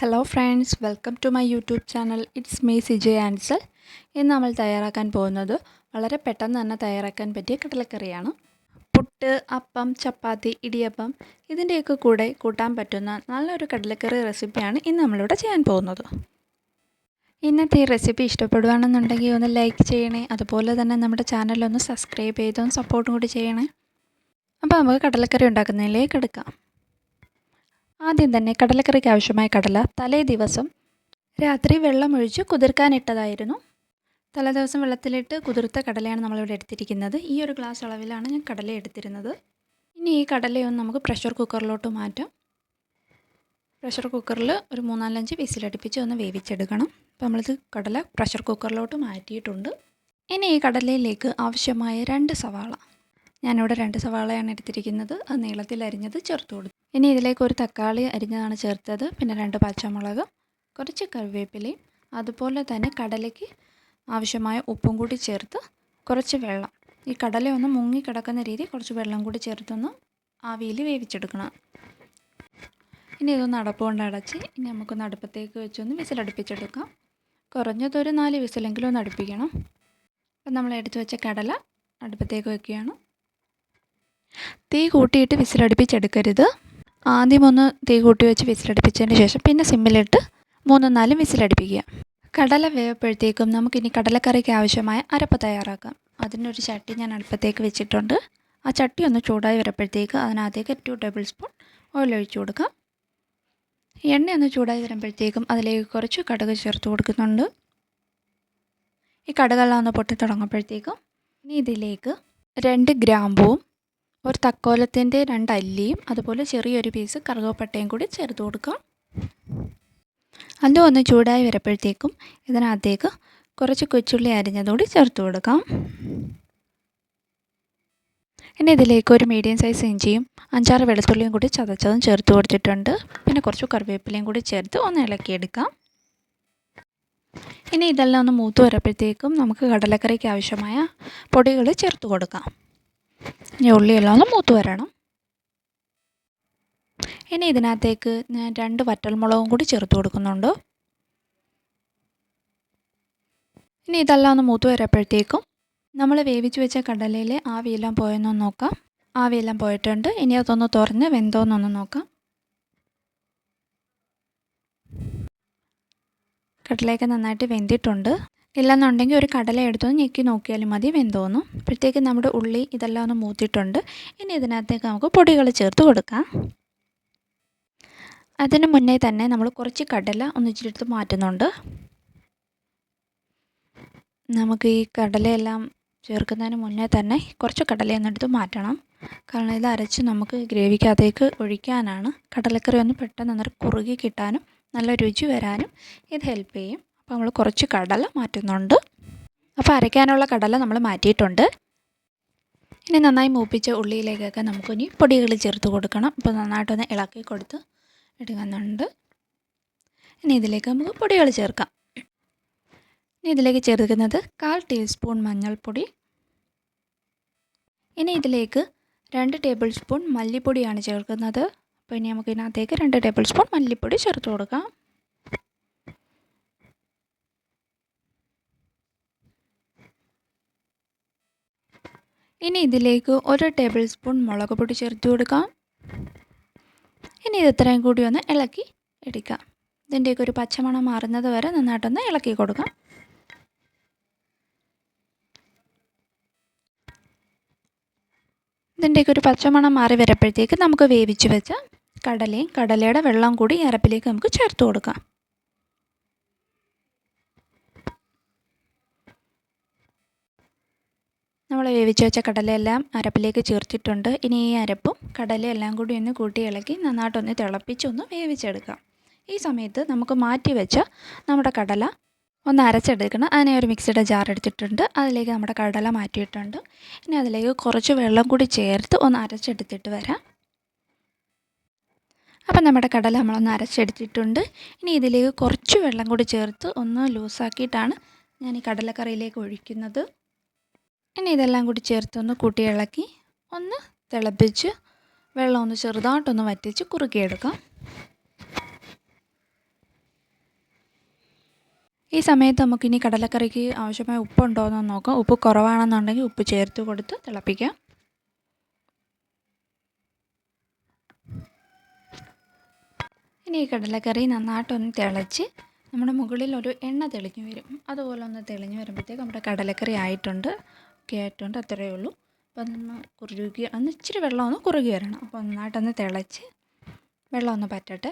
Hello friends welcome to my YouTube channel it's me CJ Ansel ഇന്ന് നമ്മൾ തയ്യാറാക്കാൻ പോകുന്നത് വളരെ പെട്ടെന്ന് തന്നെ തയ്യാറാക്കാൻ പറ്റിയ കടലക്കറിയാണ്. പുട്ട് അപ്പം ചപ്പാത്തി ഇടിയപ്പം ഇതിന്റെയൊക്കെ കൂടെ കൂട്ടാൻ പറ്റുന്ന നല്ലൊരു കടലക്കറി റെസിപ്പിയാണ് ഇന്ന് നമ്മളിവിടെ ചെയ്യാൻ പോകുന്നത്. ഇന്നത്തെ ഈ റെസിപ്പി ഇഷ്ടപ്പെടുകയാണെന്നുണ്ടെങ്കിൽ ഒന്ന് ലൈക്ക് ചെയ്യണേ. അതുപോലെ തന്നെ നമ്മുടെ ചാനലൊന്ന് സബ്സ്ക്രൈബ് ചെയ്തൊന്ന് സപ്പോർട്ടും കൂടി ചെയ്യണേ. അപ്പോൾ നമുക്ക് കടലക്കറി ഉണ്ടാക്കുന്നതിലേക്ക് എടുക്കാം. ആദ്യം തന്നെ കടലക്കറിക്ക് ആവശ്യമായ കടല തലേ ദിവസം രാത്രി വെള്ളമൊഴിച്ച് കുതിർക്കാനിട്ടതായിരുന്നു. തലേ ദിവസം വെള്ളത്തിലിട്ട് കുതിർത്ത കടലയാണ് നമ്മളിവിടെ എടുത്തിരിക്കുന്നത്. ഈ ഒരു ഗ്ലാസ് അളവിലാണ് ഞാൻ കടല എടുത്തിരുന്നത്. ഇനി ഈ കടലയൊന്ന് നമുക്ക് പ്രഷർ കുക്കറിലോട്ട് മാറ്റാം. പ്രഷർ കുക്കറിൽ ഒരു മൂന്നാലഞ്ച് വിസിലടുപ്പിച്ച് ഒന്ന് വേവിച്ചെടുക്കണം. അപ്പോൾ നമ്മളിത് കടല പ്രഷർ കുക്കറിലോട്ട് മാറ്റിയിട്ടുണ്ട്. ഇനി ഈ കടലയിലേക്ക് ആവശ്യമായ രണ്ട് സവാള ഞാനിവിടെ രണ്ട് സവാളയാണ് എടുത്തിരിക്കുന്നത്. അത് നീളത്തിൽ അരിഞ്ഞത് ചേർത്ത് കൊടുത്തു. ഇനി ഇതിലേക്ക് ഒരു തക്കാളി അരിഞ്ഞതാണ് ചേർത്തത്. പിന്നെ രണ്ട് പച്ചമുളക് കുറച്ച് കറിവേപ്പിലയും അതുപോലെ തന്നെ കടലയ്ക്ക് ആവശ്യമായ ഉപ്പും കൂടി ചേർത്ത് കുറച്ച് വെള്ളം. ഈ കടല ഒന്ന് മുങ്ങി കിടക്കുന്ന രീതി കുറച്ച് വെള്ളം കൂടി ചേർത്തൊന്ന് ആവിയിൽ വേവിച്ചെടുക്കണം. ഇനി ഇതൊന്ന് അടപ്പ് കൊണ്ട് അടച്ച് ഇനി നമുക്കൊന്ന് അടുപ്പത്തേക്ക് വെച്ചൊന്ന് വിസിലടുപ്പിച്ചെടുക്കാം. കുറഞ്ഞതൊരു നാല് വിസിലെങ്കിലും ഒന്ന് അടുപ്പിക്കണം. അപ്പം നമ്മൾ എടുത്തു വെച്ച കടല അടുപ്പത്തേക്ക് വെക്കുകയാണ്. തീ കൂട്ടിയിട്ട് വിസിലടുപ്പിച്ചെടുക്കരുത്. ആദ്യം ഒന്ന് തീ കൂട്ടി വെച്ച് വിസിലടുപ്പിച്ചതിന് ശേഷം പിന്നെ സിമ്മിലിട്ട് മൂന്നും നാലും വിസിലടുപ്പിക്കുക. കടല വേവപ്പോഴത്തേക്കും നമുക്കിനി കടലക്കറിക്ക് ആവശ്യമായ അരപ്പ് തയ്യാറാക്കാം. അതിനൊരു ചട്ടി ഞാൻ അടുപ്പത്തേക്ക് വെച്ചിട്ടുണ്ട്. ആ ചട്ടി ഒന്ന് ചൂടായി വരുമ്പോഴത്തേക്ക് അതിനകത്തേക്ക് ടു ടേബിൾ സ്പൂൺ ഓയിൽ കൊടുക്കാം. എണ്ണ ഒന്ന് ചൂടായി വരുമ്പോഴത്തേക്കും അതിലേക്ക് കുറച്ച് കടുക് ചേർത്ത് കൊടുക്കുന്നുണ്ട്. ഈ കടുകെല്ലാം ഒന്ന് പൊട്ടി തുടങ്ങുമ്പോഴത്തേക്കും ഇനി ഇതിലേക്ക് രണ്ട് ഗ്രാമ്പൂവും ഒരു തക്കോലത്തിന്റെ രണ്ട് അല്ലിയും അതുപോലെ ചെറിയൊരു പീസ് കറുകപ്പട്ടയും കൂടി ചേർത്ത് കൊടുക്കാം. അതും ഒന്ന് ചൂടായി വരുമ്പോഴത്തേക്കും ഇതിനകത്തേക്ക് കുറച്ച് കൊച്ചുള്ളി അരിഞ്ഞതുകൂടി ചേർത്ത് കൊടുക്കാം. ഇനി ഇതിലേക്ക് ഒരു മീഡിയം സൈസ് ഇഞ്ചിയും അഞ്ചാറ് വെളുത്തുള്ളിയും കൂടി ചതച്ചതും ചേർത്ത് കൊടുത്തിട്ടുണ്ട്. പിന്നെ കുറച്ച് കറിവേപ്പിലയും കൂടി ചേർത്ത് ഒന്ന് ഇളക്കിയെടുക്കാം. ഇനി ഇതെല്ലാം ഒന്ന് മൂത്ത് വരുമ്പോഴത്തേക്കും നമുക്ക് കടലക്കറിക്ക് ആവശ്യമായ പൊടികൾ ചേർത്ത് കൊടുക്കാം. ഇനി ഉള്ളിയെല്ലാം ഒന്ന് മൂത്ത് വരണം. ഇനി ഇതിനകത്തേക്ക് ഞാൻ രണ്ട് വറ്റൽമുളകും കൂടി ചേർത്ത് കൊടുക്കുന്നുണ്ട്. ഇനി ഇതെല്ലാം ഒന്ന് മൂത്ത് വരുമ്പോഴത്തേക്കും നമ്മൾ വേവിച്ച് വെച്ച കടലയിൽ ആവിയെല്ലാം പോയെന്ന് നോക്കാം. ആവിയെല്ലാം പോയിട്ടുണ്ട്. ഇനി അതൊന്ന് തുറന്ന് വെന്തോന്നൊന്ന് നോക്കാം. കടലയൊക്കെ നന്നായിട്ട് വെന്തിട്ടുണ്ട്. ഇല്ലെന്നുണ്ടെങ്കിൽ ഒരു കടല എടുത്തൊന്ന് ഞെക്കി നോക്കിയാലും മതി വെന്തോന്നു. അപ്പോഴത്തേക്ക് നമ്മുടെ ഉള്ളി ഇതെല്ലാം ഒന്ന് മൂത്തിട്ടുണ്ട്. ഇനി ഇതിനകത്തേക്ക് നമുക്ക് പൊടികൾ ചേർത്ത് കൊടുക്കാം. അതിന് മുന്നേ തന്നെ നമ്മൾ കുറച്ച് കടല ഒന്നിച്ചിട്ട് മാറ്റുന്നുണ്ട്. നമുക്ക് ഈ കടലയെല്ലാം ചേർക്കുന്നതിന് മുന്നേ തന്നെ കുറച്ച് കടലയൊന്നെടുത്ത് മാറ്റണം. കാരണം ഇത് അരച്ച് നമുക്ക് ഗ്രേവിക്കകത്തേക്ക് ഒഴിക്കാനാണ്. കടലക്കറി ഒന്ന് പെട്ടെന്ന് കുറുകി കിട്ടാനും നല്ല രുചി വരാനും ഇത് ഹെൽപ്പ് ചെയ്യും. അപ്പോൾ നമ്മൾ കുറച്ച് കടല മാറ്റുന്നുണ്ട്. അപ്പോൾ അരയ്ക്കാനുള്ള കടല നമ്മൾ മാറ്റിയിട്ടുണ്ട്. ഇനി നന്നായി മൂപ്പിച്ച ഉള്ളിയിലേക്കൊക്കെ നമുക്കിനി പൊടികൾ ചേർത്ത് കൊടുക്കണം. അപ്പോൾ നന്നായിട്ടൊന്ന് ഇളക്കി കൊടുത്ത് എടുക്കുന്നുണ്ട്. ഇനി ഇതിലേക്ക് നമുക്ക് പൊടികൾ ചേർക്കാം. ഇനി ഇതിലേക്ക് ചേർക്കുന്നത് കാൽ ടീസ്പൂൺ മഞ്ഞൾപ്പൊടി. ഇനി ഇതിലേക്ക് രണ്ട് ടേബിൾ സ്പൂൺ മല്ലിപ്പൊടിയാണ് ചേർക്കുന്നത്. അപ്പോൾ ഇനി നമുക്ക് ഇതിനകത്തേക്ക് രണ്ട് ടേബിൾ സ്പൂൺ മല്ലിപ്പൊടി ചേർത്ത് കൊടുക്കാം. ഇനി ഇതിലേക്ക് ഒരു ടേബിൾ സ്പൂൺ മുളക് പൊടി ചേർത്ത് കൊടുക്കാം. ഇനി ഇത് ഇത്രയും കൂടി ഒന്ന് ഇളക്കി എടുക്കാം. ഇതിന്റെയൊക്കെ ഒരു പച്ചമണം മാറുന്നത് വരെ നന്നായിട്ടൊന്ന് ഇളക്കി കൊടുക്കാം. ഇതിന്റെയൊക്കെ ഒരു പച്ചമണം മാറി വരുമ്പോഴത്തേക്ക് നമുക്ക് വേവിച്ച് വെച്ച കടലയും കടലയുടെ വെള്ളം കൂടി അരപ്പിലേക്ക് നമുക്ക് ചേർത്ത് കൊടുക്കാം. നമ്മൾ വേവിച്ച് വെച്ച കടലയെല്ലാം അരപ്പിലേക്ക് ചേർത്തിട്ടുണ്ട്. ഇനി ഈ അരപ്പും കടലയെല്ലാം കൂടി ഒന്ന് കൂട്ടി ഇളക്കി നന്നായിട്ടൊന്ന് തിളപ്പിച്ചൊന്ന് വേവിച്ചെടുക്കാം. ഈ സമയത്ത് നമുക്ക് മാറ്റി വെച്ച നമ്മുടെ കടല ഒന്ന് അരച്ചെടുക്കണം. അതിനെ ഒരു മിക്സിയുടെ ജാർ എടുത്തിട്ടുണ്ട്. അതിലേക്ക് നമ്മുടെ കടല മാറ്റിയിട്ടുണ്ട്. ഇനി അതിലേക്ക് കുറച്ച് വെള്ളം കൂടി ചേർത്ത് ഒന്ന് അരച്ചെടുത്തിട്ട് വരാം. അപ്പം നമ്മുടെ കടല നമ്മളൊന്ന് അരച്ചെടുത്തിട്ടുണ്ട്. ഇനി ഇതിലേക്ക് കുറച്ച് വെള്ളം കൂടി ചേർത്ത് ഒന്ന് ലൂസാക്കിയിട്ടാണ് ഞാൻ ഈ കടലക്കറിയിലേക്ക് ഒഴിക്കുന്നത്. ഇനി ഇതെല്ലാം കൂടി ചേർത്തൊന്ന് കൂട്ടി ഇളക്കി ഒന്ന് തിളപ്പിച്ച് വെള്ളം ഒന്ന് ചെറുതായിട്ടൊന്ന് വറ്റിച്ച് കുറുക്കിയെടുക്കാം. ഈ സമയത്ത് നമുക്കിനി കടലക്കറിക്ക് ആവശ്യമായ ഉപ്പുണ്ടോ എന്ന് നോക്കാം. ഉപ്പ് കുറവാണെന്നുണ്ടെങ്കിൽ ഉപ്പ് ചേർത്ത് കൊടുത്ത് തിളപ്പിക്കാം. ഇനി ഈ കടലക്കറി നന്നായിട്ടൊന്ന് തിളച്ച് നമ്മുടെ മുകളിൽ ഒരു എണ്ണ തെളിഞ്ഞു വരും. അതുപോലെ ഒന്ന് തെളിഞ്ഞു വരുമ്പോഴത്തേക്ക് നമ്മുടെ കടലക്കറി ആയിട്ടുണ്ട്. ഒക്കെ ആയിട്ടുണ്ട് അത്രയേ ഉള്ളൂ. അപ്പോൾ അതൊന്ന് കുറുകി ഒന്ന് ഇച്ചിരി വെള്ളം ഒന്ന് കുറുകി വരണം. അപ്പോൾ നന്നായിട്ടൊന്ന് തിളച്ച് വെള്ളം ഒന്ന് പറ്റട്ടെ.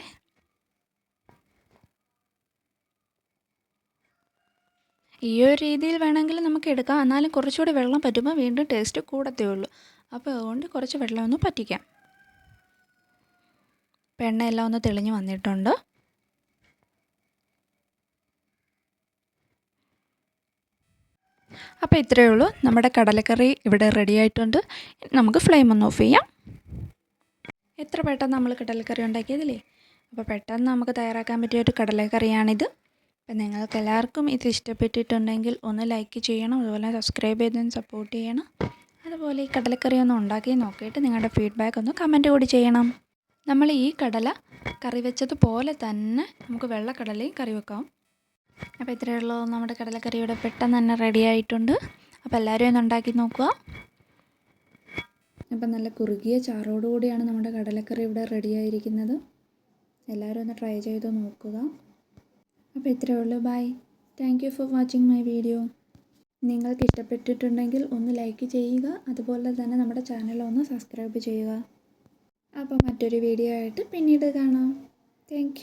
ഈ ഒരു രീതിയിൽ വേണമെങ്കിൽ നമുക്ക് എടുക്കാം. എന്നാലും കുറച്ചുകൂടി വെള്ളം പറ്റുമ്പോൾ വീണ്ടും ടേസ്റ്റ് കൂടത്തേ ഉള്ളൂ. അപ്പോൾ അതുകൊണ്ട് കുറച്ച് വെള്ളം ഒന്ന് പറ്റിക്കാം. എണ്ണയെല്ലാം ഒന്ന് തെളിഞ്ഞ് വന്നിട്ടുണ്ട്. അപ്പോൾ ഇത്രയേ ഉള്ളൂ. നമ്മുടെ കടലക്കറി ഇവിടെ റെഡി ആയിട്ടുണ്ട്. നമുക്ക് ഫ്ലെയിം ഒന്ന് ഓഫ് ചെയ്യാം. എത്ര പെട്ടെന്ന് നമ്മൾ കടലക്കറി ഉണ്ടാക്കിയതില്ലേ? അപ്പോൾ പെട്ടെന്ന് നമുക്ക് തയ്യാറാക്കാൻ പറ്റിയ ഒരു കടലക്കറിയാണിത്. അപ്പം നിങ്ങൾക്ക് എല്ലാവർക്കും ഇത് ഇഷ്ടപ്പെട്ടിട്ടുണ്ടെങ്കിൽ ഒന്ന് ലൈക്ക് ചെയ്യണം. അതുപോലെ സബ്സ്ക്രൈബ് ചെയ്തും സപ്പോർട്ട് ചെയ്യണം. അതുപോലെ ഈ കടലക്കറി ഒന്ന് ഉണ്ടാക്കി നോക്കിയിട്ട് നിങ്ങളുടെ ഫീഡ്ബാക്ക് ഒന്ന് കമന്റ് കൂടി ചെയ്യണം. നമ്മൾ ഈ കടല കറി വെച്ചതുപോലെ തന്നെ നമുക്ക് വെള്ളക്കടലയും കറി വെക്കാം. അപ്പോൾ ഇത്രയേ ഉള്ളൂ. നമ്മുടെ കടലക്കറി ഇവിടെ പെട്ടെന്ന് തന്നെ റെഡി ആയിട്ടുണ്ട്. അപ്പോൾ എല്ലാവരും ഒന്ന് ഉണ്ടാക്കി നോക്കുക. അപ്പം നല്ല കുറുകിയ ചാറോടുകൂടിയാണ് നമ്മുടെ കടലക്കറി ഇവിടെ റെഡി ആയിരിക്കുന്നത്. എല്ലാവരും ഒന്ന് ട്രൈ ചെയ്ത് നോക്കുക. അപ്പോൾ ഇത്രയേ ഉള്ളൂ. Bye thank you for watching my video നിങ്ങൾക്ക് ഇഷ്ടപ്പെട്ടിട്ടുണ്ടെങ്കിൽ ഒന്ന് ലൈക്ക് ചെയ്യുക. അതുപോലെ തന്നെ നമ്മുടെ ചാനൽ ഒന്ന് സബ്സ്ക്രൈബ് ചെയ്യുക. അപ്പോൾ മറ്റൊരു വീഡിയോ ആയിട്ട് പിന്നീട് കാണാം. താങ്ക്